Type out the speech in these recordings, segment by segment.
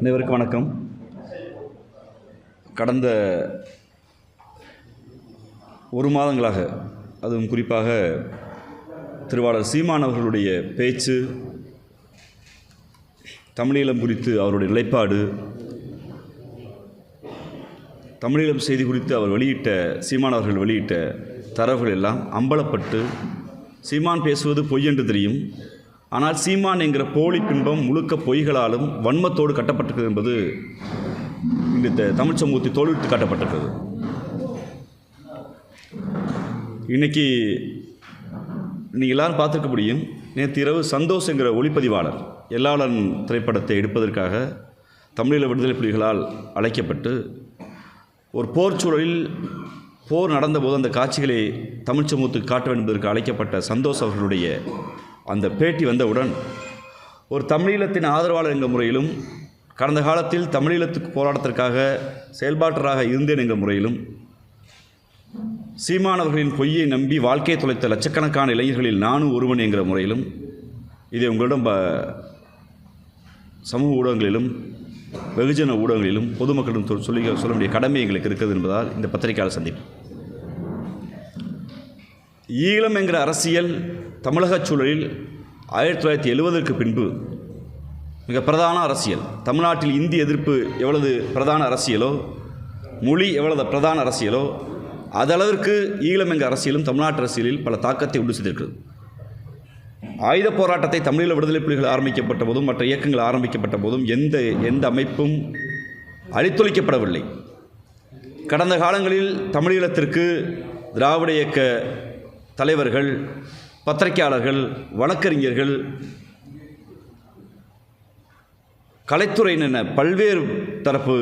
அனைவருக்கும் வணக்கம். கடந்த ஒரு மாதங்களாக அதுவும் குறிப்பாக திருவாளர் சீமான் அவர்களுடைய பேச்சு தமிழீழம் குறித்து அவருடைய நிலைப்பாடு தமிழீழம் செய்தி குறித்து அவர் வெளியிட்ட சீமான் அவர்கள் வெளியிட்ட தரவுகள் எல்லாம் அம்பலப்பட்டு சீமான் பேசுவது பொய் என்று தெரியும். ஆனால் சீமான் என்கிற போலி பின்பம் முழுக்க பொய்களாலும் வன்மத்தோடு கட்டப்பட்டிருக்கிறது என்பது இந்த தமிழ் சமூகத்தை தோல்விட்டு காட்டப்பட்டிருக்கிறது. இன்னைக்கு நீங்கள் எல்லாரும் பார்த்துருக்க முடியும் நேற்று இரவு சந்தோஷ் என்கிற ஒளிப்பதிவாளர் எல்லாளன் திரைப்படத்தை எடுப்பதற்காக தமிழீழ விடுதலை புலிகளால் அழைக்கப்பட்டு ஒரு போர் சூழலில் போர் நடந்தபோது அந்த காட்சிகளை தமிழ் சமூகத்துக்கு காட்ட வேண்டும் என்பதற்கு அழைக்கப்பட்ட சந்தோஷ் அவர்களுடைய அந்த பேட்டி வந்தவுடன் ஒரு தமிழீழத்தின் ஆதரவாளர் என்ற முறையிலும் கடந்த காலத்தில் தமிழீழத்துக்கு போராட்டத்திற்காக செயல்பாட்டராக இருந்தேன் என்ற முறையிலும் சீமானவர்களின் பொய்யை நம்பி வாழ்க்கையை தொலைத்த லட்சக்கணக்கான இளைஞர்களில் நானும் ஒருவன் என்கிற முறையிலும் இதை உங்களிடம் ப- சமூக ஊடகங்களிலும் வெகுஜன ஊடகங்களிலும் பொதுமக்களிடம் சொல்லி சொல்ல வேண்டிய கடமை எங்களுக்கு இருக்குது என்பதால் இந்த பத்திரிகையாளர் சந்திப்பு. ஈழம் என்கிற அரசியல் தமிழகச் சூழலில் ஆயிரத்தி தொள்ளாயிரத்தி எழுபதற்கு பின்பு மிக பிரதான அரசியல். தமிழ்நாட்டில் இந்தி எதிர்ப்பு எவ்வளவு பிரதான அரசியலோ மொழி எவ்வளவு பிரதான அரசியலோ அதளவிற்கு ஈழம் அரசியலும் தமிழ்நாட்டு அரசியலில் பல தாக்கத்தை உண்டு செய்திருக்கிறது. ஆயுத போராட்டத்தை தமிழீழ விடுதலை புலிகள் ஆரம்பிக்கப்பட்ட போதும் மற்ற இயக்கங்கள் ஆரம்பிக்கப்பட்ட போதும் எந்த எந்த அமைப்பும் அழித்தொழிக்கப்படவில்லை. கடந்த காலங்களில் தமிழீழத்திற்கு திராவிட இயக்க தலைவர்கள் பத்திரிகையாளர்கள் வழக்கறிஞர்கள் கலைத்துறையினர் பல்வேறு தரப்பு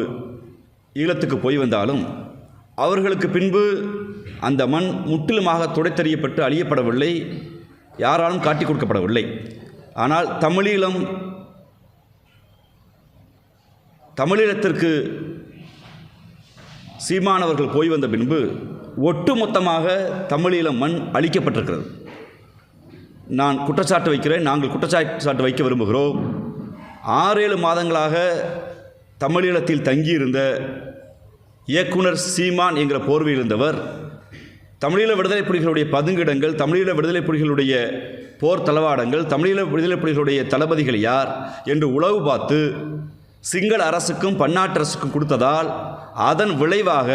ஈழத்துக்கு போய் வந்தாலும் அவர்களுக்கு பின்பு அந்த மண் முற்றிலுமாக துடைத்தறியப்பட்டு அழியப்படவில்லை யாராலும் காட்டிக் கொடுக்கப்படவில்லை. ஆனால் தமிழீழம் தமிழீழத்திற்கு சீமானவர்கள் போய் வந்த பின்பு ஒட்டுமொத்தமாக தமிழீழம் மண் அழிக்கப்பட்டிருக்கிறது. நான் குற்றச்சாட்டு வைக்கிறேன் நாங்கள் குற்றச்சாட்டு வைக்க விரும்புகிறோம். ஆறேழு மாதங்களாக தமிழீழத்தில் தங்கியிருந்த இயக்குனர் சீமான் என்கிற போர்வையில் இருந்தவர். தமிழீழ விடுதலை புலிகளுடைய பதுங்கிடங்கள் தமிழீழ விடுதலை புலிகளுடைய போர் தளவாடங்கள் தமிழீழ விடுதலை புலிகளுடைய தளபதிகள் யார் என்று உளவு பார்த்து சிங்கள அரசுக்கும் பன்னாட்டு அரசுக்கும் கொடுத்ததால் அதன் விளைவாக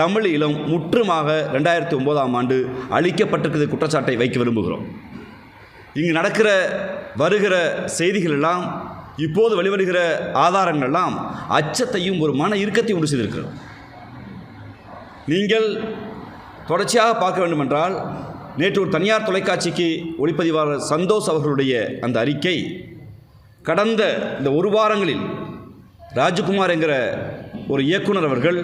தமிழீழம் முற்றுமாக ரெண்டாயிரத்தி ஒன்பதாம் ஆண்டு அளிக்கப்பட்டிருக்கிறது குற்றச்சாட்டை வைக்க விரும்புகிறோம். இங்கு நடக்கிற வருகிற செய்திகள் எல்லாம் இப்போது வெளிவருகிற ஆதாரங்கள் எல்லாம் அச்சத்தையும் ஒரு மன இறுக்கத்தையும் உண்டு செய்திருக்கிறது. நீங்கள் தொடர்ச்சியாக பார்க்க வேண்டுமென்றால் நேற்று ஒரு தனியார் தொலைக்காட்சிக்கு ஒளிப்பதிவாளர் சந்தோஷ் அவர்களுடைய அந்த அறிக்கை கடந்த இந்த ஒரு வாரங்களில் ராஜகுமார் என்கிற ஒரு இயக்குனர் அவர்கள்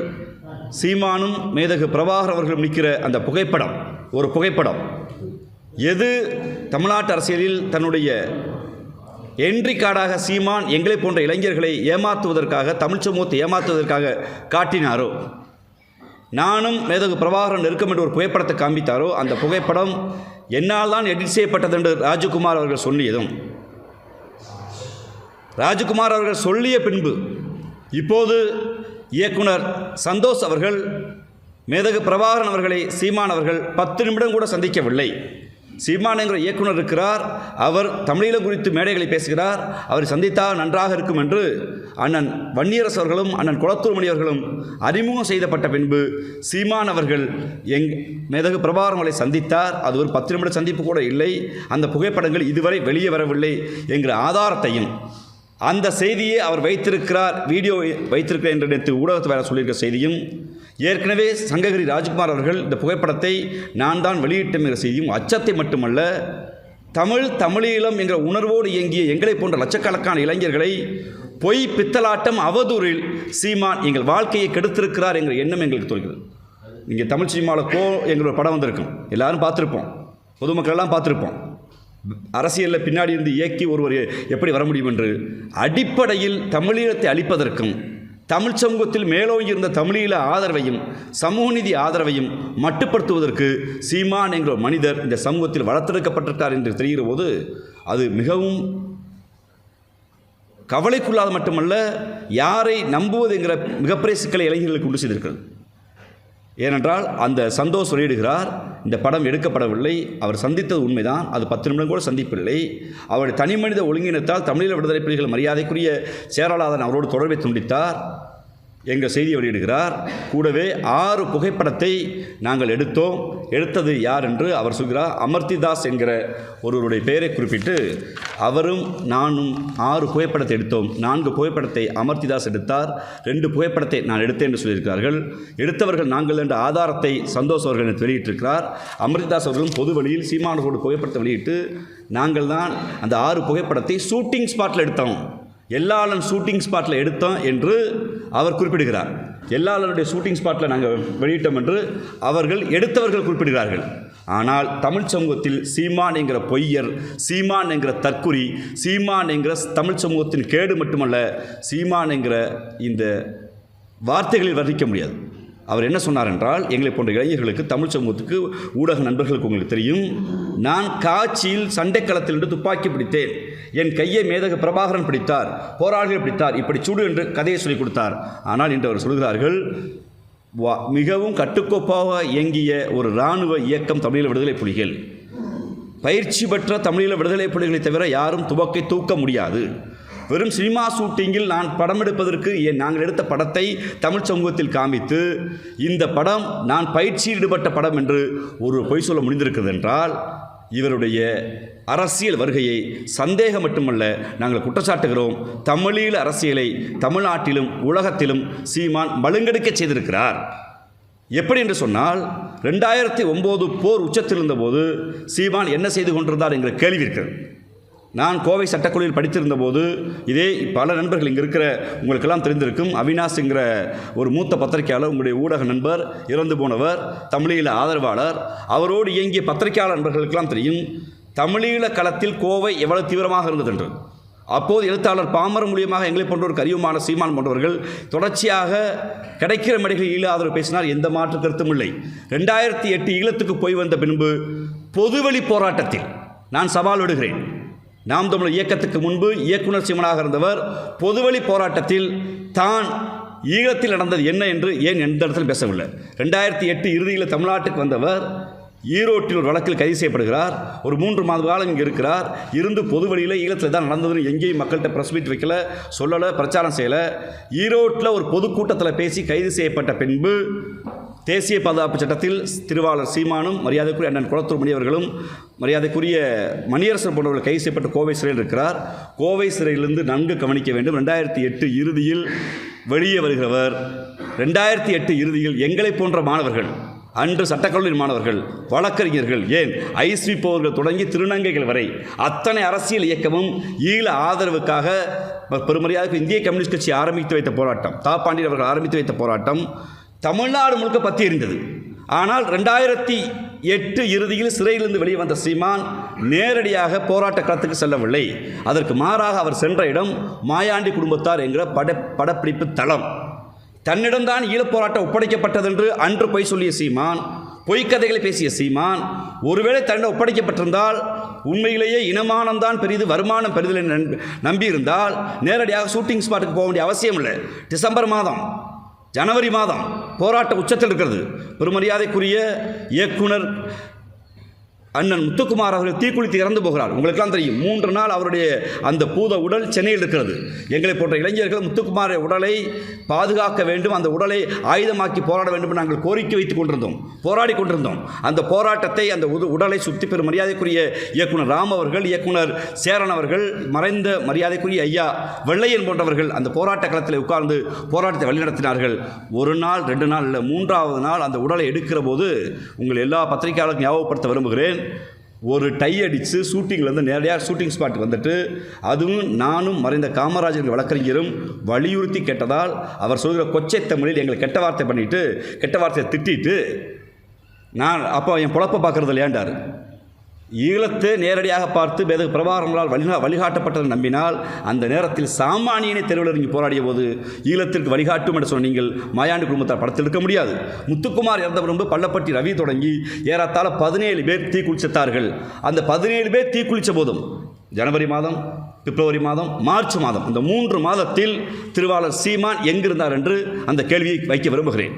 சீமானும் மேதகு பிரபாகர் அவர்களும் நிற்கிற அந்த புகைப்படம் ஒரு புகைப்படம் எது தமிழ்நாட்டு அரசியலில் தன்னுடைய என்ட்ரி கார்டாக சீமான் எங்களை போன்ற இளைஞர்களை ஏமாற்றுவதற்காக தமிழ் சமூகத்தை ஏமாற்றுவதற்காக காட்டினாரோ? நானும் மேதகு பிரபாகரன் நெருக்கம் என்று ஒரு புகைப்படத்தை காண்பித்தாரோ? அந்த புகைப்படம் என்னால் தான் எடிட் செய்யப்பட்டது என்று ராஜகுமார் அவர்கள் சொல்லியதும். ராஜகுமார் அவர்கள் சொல்லிய பின்பு இப்போது இயக்குனர் சந்தோஷ் அவர்கள் மேதகு பிரபாகரன் அவர்களை சீமான் அவர்கள் பத்து நிமிடம் கூட சந்திக்கவில்லை. சீமான் என்கிற இயக்குனர் இருக்கிறார். அவர் தமிழீழம் குறித்து மேடைகளை பேசுகிறார். அவரை சந்தித்தால் நன்றாக இருக்கும் என்று அண்ணன் வன்னியரசு அவர்களும் அண்ணன் குளத்தூர்மணி அவர்களும் அறிமுகம் செய்தப்பட்ட பின்பு சீமான் அவர்கள் எங் மேதகு பிரபாரங்களை சந்தித்தார். அது ஒரு பத்து நிமிட சந்திப்பு கூட இல்லை. அந்த புகைப்படங்கள் இதுவரை வெளியே வரவில்லை என்கிற ஆதாரத்தையும் அந்த செய்தியை அவர் வைத்திருக்கிறார் வீடியோ வைத்திருக்கிறார் என்று நினைத்து ஊடகத்து வேலை சொல்லியிருக்கிற செய்தியும் ஏற்கனவே சங்ககிரி ராஜ்குமார் அவர்கள் இந்த புகைப்படத்தை நான் தான் வெளியிட்டோம் என்ற செய்தியும் அச்சத்தை மட்டுமல்ல தமிழ் தமிழீழம் என்ற உணர்வோடு இயங்கிய எங்களை போன்ற லட்சக்கணக்கான இளைஞர்களை பொய் பித்தலாட்டம் அவதூறில் சீமான் எங்கள் வாழ்க்கையை கெடுத்திருக்கிறார் என்ற எண்ணம் எங்களுக்கு தோல்கிறது இங்கே தமிழ் சினிமாவில் கோ எங்களோட படம் வந்திருக்கும். எல்லாரும் பார்த்துருப்போம். பொதுமக்கள் எல்லாம் பார்த்துருப்போம். அரசியலில் பின்னாடி இருந்து இயக்கி ஒருவர் எப்படி வர முடியும் என்று அடிப்படையில் தமிழீழத்தை அழிப்பதற்கும் தமிழ் சமூகத்தில் மேலோங்கி இருந்த தமிழீழ ஆதரவையும் சமூக நிதி ஆதரவையும் மட்டுப்படுத்துவதற்கு சீமான் என்கிற மனிதர் இந்த சமூகத்தில் வளர்த்தெடுக்கப்பட்டிருக்கார் என்று தெரிகிற போது அது மிகவும் கவலைக்குள்ளாத மட்டுமல்ல யாரை நம்புவது என்கிற மிகப்பெரிய சிக்கலை இளைஞர்களுக்கு உண்டு செய்திருக்கிறது. ஏனென்றால் அந்த சந்தோஷ் வெளியிடுகிறார் இந்த படம் எடுக்கப்படவில்லை அவர் சந்தித்தது உண்மைதான் அது பத்து நிமிடம் கூட சந்திப்பில்லை. அவருடைய தனி மனித ஒழுங்கினத்தால் தமிழீழ விடுதலை புலிகள் மரியாதைக்குரிய சேரலாதன் அவரோடு தொடர்பை துண்டித்தார். எங்கள் செய்தி வெளியிடுகிறார் கூடவே ஆறு புகைப்படத்தை நாங்கள் எடுத்தோம். எடுத்தது யார் என்று அவர் சொல்கிறார் அமர்த்திதாஸ் என்கிற ஒருவருடைய பெயரை குறிப்பிட்டு அவரும் நானும் ஆறு புகைப்படத்தை எடுத்தோம். நான்கு புகைப்படத்தை அமர்த்திதாஸ் எடுத்தார் ரெண்டு புகைப்படத்தை நான் எடுத்தேன் என்று சொல்லியிருக்கிறார்கள். எடுத்தவர்கள் நாங்கள் என்ற ஆதாரத்தை சந்தோஷ் அவர்கள் எனக்கு வெளியிட்டிருக்கிறார். அமர்த்திதாஸ் அவர்களும் பொது வழியில் சீமானோடு புகைப்படத்தை வெளியிட்டு நாங்கள் தான் அந்த ஆறு புகைப்படத்தை ஷூட்டிங் ஸ்பாட்டில் எடுத்தோம். எல்லாளன் ஷூட்டிங் ஸ்பாட்டில் எடுத்தோம் என்று அவர் குறிப்பிடுகிறார். எல்லாருடைய ஷூட்டிங் ஸ்பாட்டில் நாங்கள் வெளியிட்டோம் என்று அவர்கள் எடுத்தவர்கள் குறிப்பிடுகிறார்கள். ஆனால் தமிழ் சமூகத்தில் சீமான் என்கிற பொய்யர் சீமான் என்கிற தற்குறி சீமான் என்கிற தமிழ் சமூகத்தின் கேடு மட்டுமல்ல சீமான் என்கிற இந்த வார்த்தைகளில் வர்ணிக்க முடியாது. அவர் என்ன சொன்னார் என்றால் எங்களை போன்ற இளைஞர்களுக்கு தமிழ் சமூகத்துக்கு ஊடக நண்பர்களுக்கு உங்களுக்கு தெரியும் நான் காட்சியில் சண்டைக்களத்தில் இருந்து துப்பாக்கி பிடித்தேன். என் கையை மேதக பிரபாகரன் பிடித்தார் போராளிகள் பிடித்தார் இப்படி சுடு என்று கதையை சொல்லிக் கொடுத்தார். ஆனால் இன்று அவர் சொல்கிறார்கள் வா- மிகவும் கட்டுக்கோப்பாக இயங்கிய ஒரு இராணுவ இயக்கம் தமிழீழ விடுதலை புலிகள். பயிற்சி பெற்ற தமிழீழ விடுதலை புலிகளை தவிர யாரும் துவக்கை தூக்க முடியாது. வெறும் சினிமா ஷூட்டிங்கில் நான் படம் எடுப்பதற்கு என் நாங்கள் எடுத்த படத்தை தமிழ் சமூகத்தில் காமித்து இந்த படம் நான் பயிற்சியில் ஈடுபட்ட படம் என்று ஒரு பொய் சொல்ல முடிந்திருக்கிறது என்றால் இவருடைய அரசியல் வருகையை சந்தேகம் மட்டுமல்ல நாங்கள் குற்றச்சாட்டுகிறோம். தமிழீழ அரசியலை தமிழ்நாட்டிலும் உலகத்திலும் சீமான் மழுங்கெடுக்க செய்திருக்கிறார். எப்படி என்று சொன்னால் ரெண்டாயிரத்தி ஒம்பது போர் உச்சத்தில் இருந்தபோது சீமான் என்ன செய்து கொண்டிருந்தார் என்கிற கேள்வி இருக்கிறது. நான் கோவை சட்டக்குழுவில் படித்திருந்த போது இதே பல நண்பர்கள் இங்கே இருக்கிற உங்களுக்கெல்லாம் தெரிந்திருக்கும் அவினாஷ்ங்கிற ஒரு மூத்த பத்திரிகையாளர் உங்களுடைய ஊடக நண்பர் இறந்து போனவர் தமிழீழ ஆதரவாளர். அவரோடு இயங்கிய பத்திரிகையாளர் நண்பர்களுக்கெல்லாம் தெரியும் தமிழீழ களத்தில் கோவை எவ்வளவு தீவிரமாக இருந்தது என்று. அப்போது எழுத்தாளர் பாமர மூலியமாக எங்களை போன்ற ஒரு கரியுமான சீமான் போன்றவர்கள் தொடர்ச்சியாக கிடைக்கிற மேடைகளில் ஈழ ஆதரவு பேசினார். எந்த மாற்று கருத்தும் இல்லை. ரெண்டாயிரத்தி எட்டு ஈழத்துக்கு போய் வந்த பின்பு பொதுவெளி போராட்டத்தில் நான் சவால் விடுகிறேன். நாம் தமிழர் இயக்கத்துக்கு முன்பு இயக்குனர் சிவனாக இருந்தவர் பொதுவெளி போராட்டத்தில் தான் ஈழத்தில் நடந்தது என்ன என்று ஏன் எந்த இடத்துல பேசவில்லை. ரெண்டாயிரத்தி எட்டு இறுதியில் தமிழ்நாட்டுக்கு வந்தவர் ஈரோட்டில் ஒரு வழக்கில் கைது செய்யப்படுகிறார். ஒரு மூன்று மாத காலம் இங்கே இருக்கிறார். இருந்து பொது வழியில் ஈழத்தில் தான் நடந்ததுன்னு எங்கேயும் மக்கள்கிட்ட ப்ரெஸ் மீட் வைக்கல சொல்லலை பிரச்சாரம் செய்யலை. ஈரோட்டில் ஒரு பொதுக்கூட்டத்தில் பேசி கைது செய்யப்பட்ட பின்பு தேசிய பாதுகாப்பு சட்டத்தில் திருவாளர் சீமானும் மரியாதைக்குரிய அண்ணன் குளத்தூர் முனியவர்களும் மரியாதைக்குரிய மணியரசர் போன்றவர்கள் கைது செய்யப்பட்டு கோவை சிறையில் இருக்கிறார். கோவை சிறையிலிருந்து நன்கு கவனிக்க வேண்டும். ரெண்டாயிரத்தி எட்டு இறுதியில் வெளியே வருகிறவர். ரெண்டாயிரத்தி எட்டு இறுதியில் எங்களை போன்ற மாணவர்கள் அன்று சட்டக்கல்லூரி மாணவர்கள் வழக்கறிஞர்கள் ஏன்? ஐஸ்வி போர்கள் தொடங்கி திருநங்கைகள் வரை அத்தனை அரசியல் இயக்கமும் ஈழ ஆதரவுக்காக பெருமரியாதைக்கு இந்திய கம்யூனிஸ்ட் கட்சி ஆரம்பித்து வைத்த போராட்டம் தாப்பாண்டியன் அவர்கள் ஆரம்பித்து வைத்த போராட்டம் தமிழ்நாடு முழுக்க பற்றி இருந்தது ஆனால் ரெண்டாயிரத்தி எட்டு இறுதியில் சிறையிலிருந்து வெளியே வந்த சீமான் நேரடியாக போராட்ட களத்துக்கு செல்லவில்லை. அதற்கு மாறாக அவர் சென்ற இடம் மாயாண்டி குடும்பத்தார் என்கிற பட படப்பிடிப்பு தளம். தன்னிடம்தான் ஈழப்போராட்டம் ஒப்படைக்கப்பட்டதென்று அன்று பொய் சொல்லிய சீமான் பொய்க்கதைகளை பேசிய சீமான் ஒருவேளை தன்னிடம் ஒப்படைக்கப்பட்டிருந்தால் உண்மையிலேயே இனமானம்தான் பெரிது வருமானம் பெரிதில் நம்பி நம்பியிருந்தால் நேரடியாக ஷூட்டிங் ஸ்பாட்டுக்கு போக வேண்டிய அவசியம் இல்லை டிசம்பர் மாதம் ஜனவரி மாதம் போராட்ட உச்சத்தில் இருக்கிறது. பெருமரியாதைக்குரிய இயக்குனர் அண்ணன் முத்துக்குமார் அவர்கள் தீக்குளித்து இறந்து போகிறார். உங்களுக்கெல்லாம் தெரியும் மூன்று நாள் அவருடைய அந்த பூத உடல் சென்னையில் இருக்கிறது. எங்களை போன்ற இளைஞர்கள் முத்துக்குமார உடலை பாதுகாக்க வேண்டும் அந்த உடலை ஆயுதமாக்கி போராட வேண்டும் என்று நாங்கள் கோரிக்கை வைத்துக் கொண்டிருந்தோம் போராடி கொண்டிருந்தோம். அந்த போராட்டத்தை அந்த உடலை சுற்றி பெறும் மரியாதைக்குரிய இயக்குனர் ராம் அவர்கள் இயக்குனர் சேரன் அவர்கள் மறைந்த மரியாதைக்குரிய ஐயா வெள்ளையன் போன்றவர்கள் அந்த போராட்ட களத்தில் உட்கார்ந்து போராட்டத்தை வழிநடத்தினார்கள் ஒரு நாள் ரெண்டு நாள் இல்லை மூன்றாவது நாள் அந்த உடலை எடுக்கிற போது உங்கள் எல்லா பத்திரிகையாளர்களுக்கும் ஞாபகப்படுத்த விரும்புகிறேன். ஒரு டை அடித்து ஷூட்டிங்லேருந்து நேரடியாக ஷூட்டிங் ஸ்பாட்டுக்கு வந்துட்டு அதுவும் நானும் மறைந்த காமராஜர் வழக்கறிஞரும் வலியுறுத்தி கேட்டதால் அவர் சொல்கிற கொச்சை தமிழில் எங்களை கெட்ட வார்த்தை பண்ணிவிட்டு கெட்ட வார்த்தையை திட்டிட்டு நான் அப்போ என் பொழப்ப பார்க்குறது இல்லையாண்டார் ஈழத்தை நேரடியாக பார்த்து வேத பிரபாகரங்களால் வழிகா வழிகாட்டப்பட்டதை நம்பினால் அந்த நேரத்தில் சாமானியனை தெருவில் இறங்கி போராடிய போது ஈழத்திற்கு வழிகாட்டும் என்று சொன்ன நீங்கள் மாயாண்டி குடும்பத்தால் படத்தில் இருக்க முடியாது. முத்துக்குமார் இறந்த பிறகு பள்ளப்பட்டி ரவி தொடங்கி ஏறத்தாழ பதினேழு பேர் தீக்குளித்தார்கள் அந்த பதினேழு பேர் தீக்குளித்த போதும் ஜனவரி மாதம் பிப்ரவரி மாதம் மார்ச் மாதம் இந்த மூன்று மாதத்தில் திருவாளர் சீமான் எங்கிருந்தார் என்று அந்த கேள்வியை வைக்க விரும்புகிறேன்.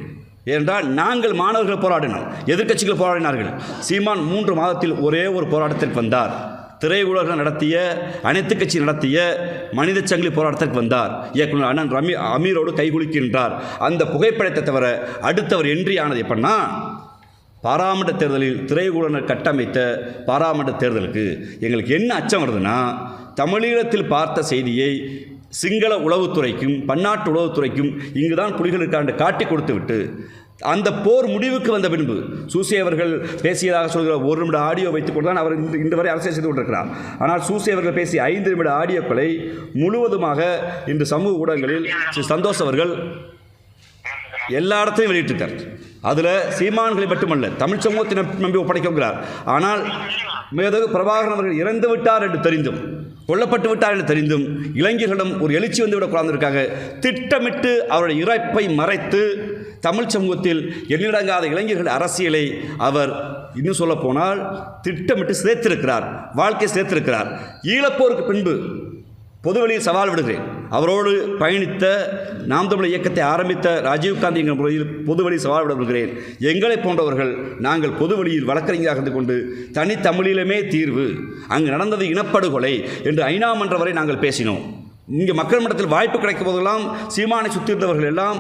ஏனென்றால் நாங்கள் மாணவர்கள் போராடினோம். எதிர்க்கட்சிகள் போராடினார்கள். சீமான் மூன்று மாதத்தில் ஒரே ஒரு போராட்டத்திற்கு வந்தார். திரையுலகம் நடத்திய அனைத்து கட்சி நடத்திய மனித சங்கிலி போராட்டத்திற்கு வந்தார். இயக்குனர் அண்ணன் ரமி அமீரோடு கைகுலுக்கின்றார் அந்த புகைப்படத்தை தவிர அடுத்தவர் என்ட்ரி ஆனது எப்படின்னா பாராமட்ட தேர்தலில் திரையுலகர் கட்டமைத்த பாராமட்ட தேர்தலுக்கு எங்களுக்கு என்ன அச்சம் வருதுன்னா தமிழீழத்தில் பார்த்த செய்தியை சிங்கள உளவுத்துறைக்கும் பன்னாட்டு உளவுத்துறைக்கும் இங்கு தான் புலிகள் இருக்காண்டு காட்டி கொடுத்து விட்டு அந்த போர் முடிவுக்கு வந்த பின்பு சூசி அவர்கள் பேசியதாக சொல்கிற ஒரு நிமிட ஆடியோ வைத்துக்கொண்டு தான் அவர் இன்று இன்று வரை அரசியல் செய்து கொண்டிருக்கிறார். ஆனால் சூசி அவர்கள் பேசிய ஐந்து நிமிட ஆடியோக்களை முழுவதுமாக இன்று சமூக ஊடகங்களில் ஸ்ரீ சந்தோஷ் அவர்கள் எல்லா இடத்தையும் வெளியிட்டிருக்கார். அதில் சீமான்களை மட்டுமல்ல தமிழ் சமூகத்தை நம்பி ஒப்படைக்கிறார் ஆனால் மேதகு பிரபாகரன் அவர்கள் இறந்து விட்டார் என்று தெரிந்தும் கொல்லப்பட்டு விட்டார் என்று தெரிந்தும் இளைஞர்களிடம் ஒரு எழுச்சி வந்து விடக்கூடாதுக்காக திட்டமிட்டு அவருடைய இறப்பை மறைத்து தமிழ் சமூகத்தில் எண்ணிடங்காத இளைஞர்கள் அரசியலை அவர் இன்னும் சொல்ல போனால் திட்டமிட்டு சிதைத்திருக்கிறார் வாழ்க்கை சிதைத்திருக்கிறார். ஈழப்போருக்கு பின்பு பொதுவெளியில் சவால் விடுகிறேன். அவரோடு பயணித்த நாம் தமிழர் இயக்கத்தை ஆரம்பித்த ராஜீவ்காந்தி என்ற முறையில் பொதுவழி சவால் விட விடுகிறேன் எங்களை போன்றவர்கள் நாங்கள் பொதுவழியில் வழக்கறிஞராக இருந்து கொண்டு தனித்தமிழிலுமே தீர்வு அங்கு நடந்தது இனப்படுகொலை என்று ஐநா மன்ற வரை நாங்கள் பேசினோம். இங்கே மக்கள் மன்றத்தில் வாய்ப்பு கிடைக்கும் போதெல்லாம் சீமானை சுற்றி இருந்தவர்கள் எல்லாம்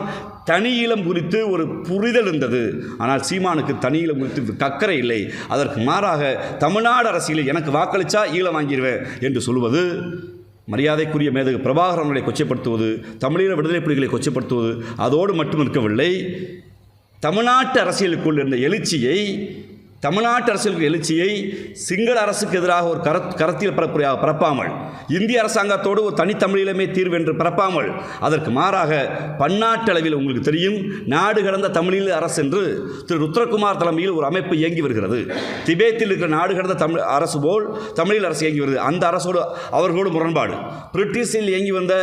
தனி ஈழம் குறித்து ஒரு புரிதல் இருந்தது. ஆனால் சீமானுக்கு தனி ஈழம் குறித்து கக்கறை இல்லை. அதற்கு மாறாக தமிழ்நாடு அரசியலில் எனக்கு வாக்களித்தா ஈழம் வாங்கிடுவேன் என்று சொல்வது மரியாதைக்குரிய மேதகு பிரபாகரன் கொச்சப்படுத்துவது கொச்சைப்படுத்துவது தமிழீழ விடுதலை புலிகளை கொச்சைப்படுத்துவது அதோடு மட்டும் இருக்கவில்லை தமிழ்நாட்டு அரசியலுக்குள் இருந்த எழுச்சியை தமிழ்நாட்டு அரசியலுக்கு எழுச்சியை சிங்கள அரசுக்கு எதிராக ஒரு கர கரத்தில் பரப்புரையாக பரப்பாமல் இந்திய அரசாங்கத்தோடு ஒரு தனித்தமிழிலுமே தீர்வு என்று பரப்பாமல் அதற்கு மாறாக பன்னாட்டு அளவில் உங்களுக்கு தெரியும் நாடு கடந்த தமிழீழ அரசு என்று திரு ருத்ரகுமார் தலைமையில் ஒரு அமைப்பு இயங்கி வருகிறது. திபேத்தில் இருக்கிற நாடு கடந்த தமிழ் அரசு போல் தமிழீழ அரசு இயங்கி வருகிறது. அந்த அரசோடு அவர்களோடு முரண்பாடு. பிரிட்டிஷில் இயங்கி வந்த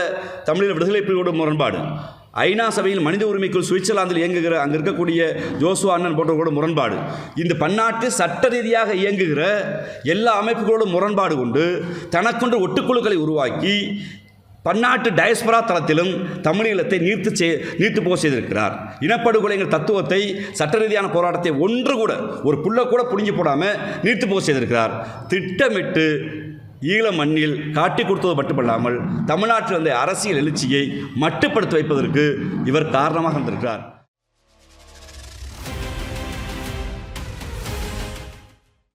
தமிழில் விடுதலை புலிகளோடு முரண்பாடு. ஐநா சபையில் மனித உரிமைக்குள் சுவிட்சர்லாந்தில் இயங்குகிற அங்கே இருக்கக்கூடிய ஜோசுவா அண்ணன் போன்றவர்களோட முரண்பாடு. இந்த பன்னாட்டு சட்ட ரீதியாக இயங்குகிற எல்லா அமைப்புகளோடும் முரண்பாடு கொண்டு தனக்கொன்று ஒட்டுக்குழுக்களை உருவாக்கி பன்னாட்டு டயஸ்பரா தளத்திலும் தமிழீழத்தை நீர்த்து செய் நீர்த்து போக செய்திருக்கிறார். இனப்படுகொலைங்கிற தத்துவத்தை சட்ட ரீதியான போராட்டத்தை ஒன்று கூட ஒரு புள்ள கூட புடிஞ்சு போடாமல் நீர்த்து போக செய்திருக்கிறார். திட்டமிட்டு ஈழ மண்ணில் காட்டி கொடுத்தது மட்டுமல்லாமல் தமிழ்நாட்டில் வந்த அரசியல் எழுச்சியை மட்டுப்படுத்தி வைப்பதற்கு இவர் காரணமாக இருந்திருக்கிறார்.